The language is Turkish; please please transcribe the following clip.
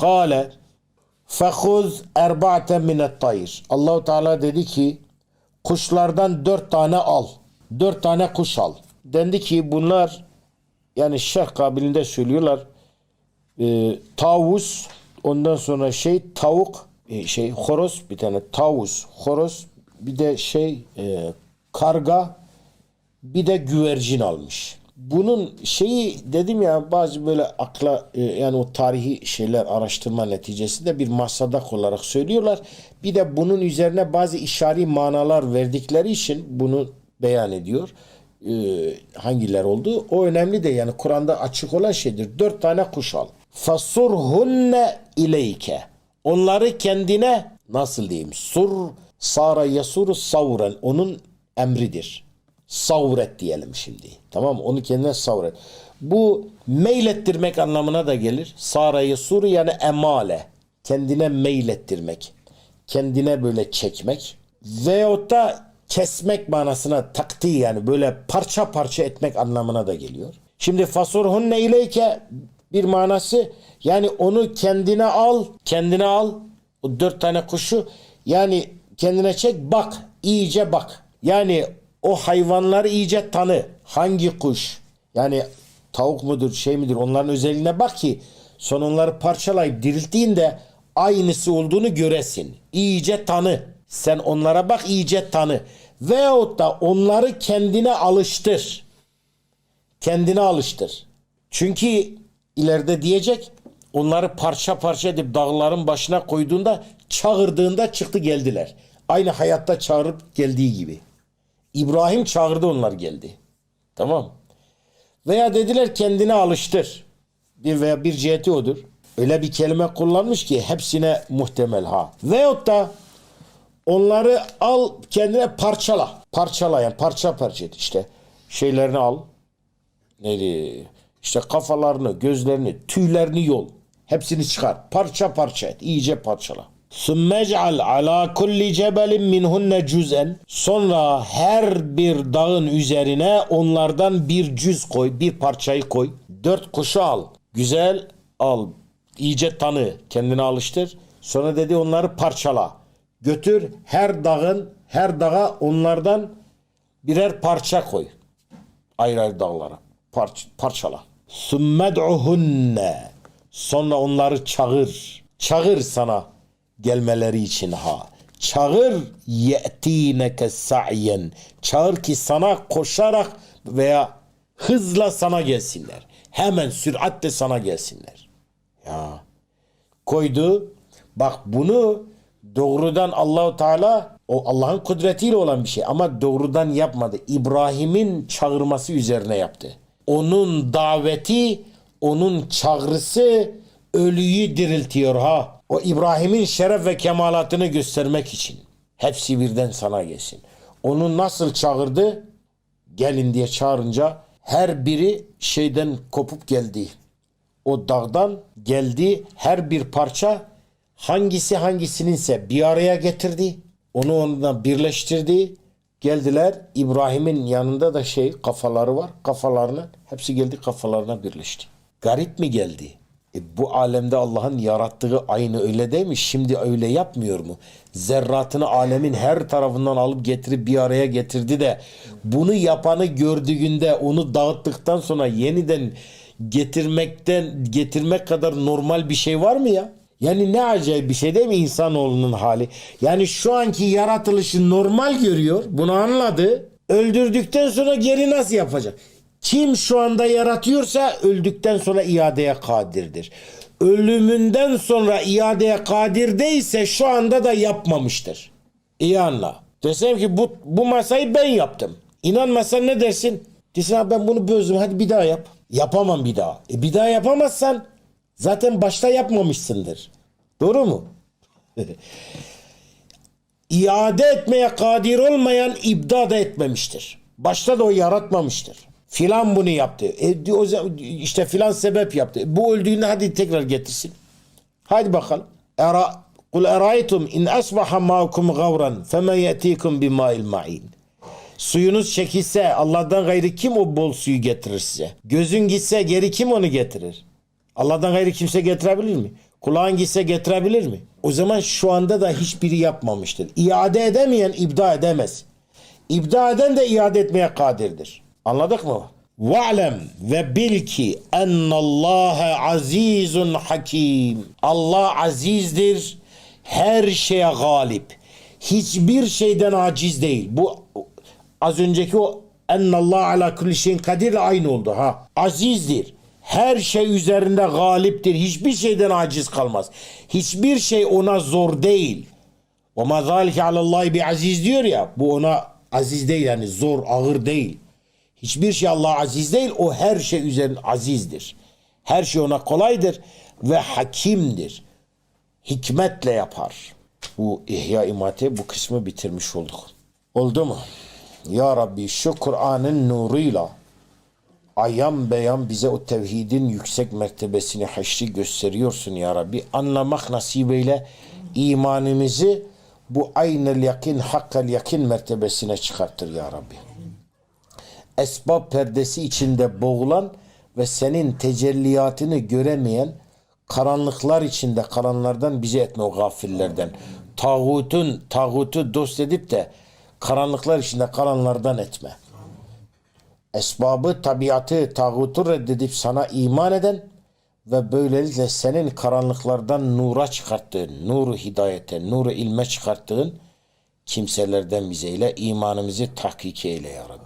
Kale fehuz erba'ten minet tayr. Allahu Teala dedi ki kuşlardan dört tane al. Dört tane kuş al. Dendi ki bunlar yani şerh kabiliğinde söylüyorlar. E, tavus ondan sonra şey tavuk e, şey horoz bir tane tavus horoz bir de şey e, karga bir de güvercin almış. Bunun şeyi dedim ya bazı böyle akla e, yani o tarihi şeyler araştırma neticesinde bir masadak olarak söylüyorlar. Bir de bunun üzerine bazı işari manalar verdikleri için bunu beyan ediyor. E, hangiler oldu? O önemli de yani Kur'an'da açık olan şeydir. Dört tane kuş al. Fasurhunne ileyke. Onları kendine nasıl diyeyim? Sur sara yasuru savren. Onun emridir savret diyelim şimdi. Tamam mı? Onu kendine savret. Bu meylettirmek anlamına da gelir. Sarayı suru yani emale. Kendine meylettirmek. Kendine böyle çekmek. Veyahut da kesmek manasına takti yani böyle parça parça etmek anlamına da geliyor. Şimdi fasurhunne ileyke bir manası yani onu kendine al, kendine al. O dört tane kuşu yani kendine çek bak, iyice bak. Yani o hayvanları iyice tanı. Hangi kuş? Yani tavuk mudur, şey midir? Onların özelliğine bak ki son onları parçalayıp dirilttiğinde aynısı olduğunu göresin. İyice tanı. Sen onlara bak iyice tanı. Veyahut da onları kendine alıştır. Kendine alıştır. Çünkü ileride diyecek onları parça parça edip dağların başına koyduğunda çağırdığında çıktı geldiler. Aynı hayatta çağırıp geldiği gibi. İbrahim çağırdı onlar geldi. Tamam. Veya dediler kendine alıştır. Bir veya bir ciheti odur. Öyle bir kelime kullanmış ki hepsine muhtemel ha. Veyahut da onları al kendine parçala. Parçala yani parça parça et işte. Şeylerini al. Neydi? İşte kafalarını, gözlerini, tüylerini yol. Hepsini çıkar. Parça parça et. İyice parçala. Sümmec'al ala kulli cebelin minhunne cüz'en. Sonra her bir dağın üzerine onlardan bir cüz koy, bir parçayı koy. Dört kuşu al. Güzel al. İyice tanı, kendine alıştır. Sonra dedi onları parçala. Götür her dağın, her dağa onlardan birer parça koy. Ayrı ayrı dağlara. Parç, parçala. Sümmed'uhunne. Sonra onları çağır. Çağır sana gelmeleri için ha. Çağır ye'tineke sa'yen. Çağır ki sana koşarak veya hızla sana gelsinler. Hemen süratle sana gelsinler. Ya koydu. Bak bunu doğrudan Allahu Teala o Allah'ın kudretiyle olan bir şey ama doğrudan yapmadı. İbrahim'in çağırması üzerine yaptı. Onun daveti, onun çağrısı ölüyü diriltiyor ha. O İbrahim'in şeref ve kemalatını göstermek için. Hepsi birden sana gelsin. Onu nasıl çağırdı? Gelin diye çağırınca her biri şeyden kopup geldi. O dağdan geldi her bir parça hangisi hangisininse bir araya getirdi. Onu onunla birleştirdi. Geldiler İbrahim'in yanında da şey kafaları var. Kafalarını hepsi geldi kafalarına birleşti. Garip mi geldi? E bu alemde Allah'ın yarattığı aynı öyle değil mi? Şimdi öyle yapmıyor mu? Zerratını alemin her tarafından alıp getirip bir araya getirdi de bunu yapanı gördüğünde onu dağıttıktan sonra yeniden getirmekten getirmek kadar normal bir şey var mı ya? Yani ne acayip bir şey değil mi insanoğlunun hali? Yani şu anki yaratılışı normal görüyor. Bunu anladı. Öldürdükten sonra geri nasıl yapacak? Kim şu anda yaratıyorsa öldükten sonra iadeye kadirdir. Ölümünden sonra iadeye kadir değilse şu anda da yapmamıştır. İyi anla. Desem ki bu, bu masayı ben yaptım. İnanmasan ne dersin? Desin abi ben bunu bözdüm hadi bir daha yap. Yapamam bir daha. E bir daha yapamazsan zaten başta yapmamışsındır. Doğru mu? İade etmeye kadir olmayan ibda da etmemiştir. Başta da o yaratmamıştır. Filan bunu yaptı. E, o işte filan sebep yaptı. Bu öldüğünde hadi tekrar getirsin. Hadi bakalım. Era Kul eraytum in asbaha ma'akum gavran femen yetikum bima'il ma'in. Suyunuz çekilse Allah'tan gayrı kim o bol suyu getirir size? Gözün gitse geri kim onu getirir? Allah'tan gayrı kimse getirebilir mi? Kulağın gitse getirebilir mi? O zaman şu anda da hiçbiri yapmamıştır. İade edemeyen ibda edemez. İbda eden de iade etmeye kadirdir. Anladık mı? Ve'lem ve bil ki ennallâhe azizun hakim. Allah azizdir. Her şeye galip. Hiçbir şeyden aciz değil. Bu az önceki o ennallâhe ala kulli şeyin kadirle aynı oldu ha. Azizdir. Her şey üzerinde galiptir. Hiçbir şeyden aciz kalmaz. Hiçbir şey ona zor değil. Ve ma zalike alallahi bi aziz diyor ya. Bu ona aziz değil yani zor, ağır değil. Hiçbir şey Allah aziz değil. O her şey üzerinde azizdir. Her şey ona kolaydır ve hakimdir. Hikmetle yapar. Bu İhya İmate bu kısmı bitirmiş olduk. Oldu mu? Ya Rabbi şu Kur'an'ın nuruyla ayan beyan bize o tevhidin yüksek mertebesini haşri gösteriyorsun ya Rabbi. Anlamak nasibiyle imanımızı bu aynel yakin, hakkal yakin mertebesine çıkarttır ya Rabbi. Esbab perdesi içinde boğulan ve senin tecelliyatını göremeyen karanlıklar içinde kalanlardan bizi etme o gafillerden. Tağutun, tağutu dost edip de karanlıklar içinde kalanlardan etme esbabı, tabiatı, tağutu reddedip sana iman eden ve böylelikle senin karanlıklardan nura çıkarttığın, nuru hidayete, nuru ilme çıkarttığın kimselerden bize ile imanımızı tahkik eyle ya Rabbi.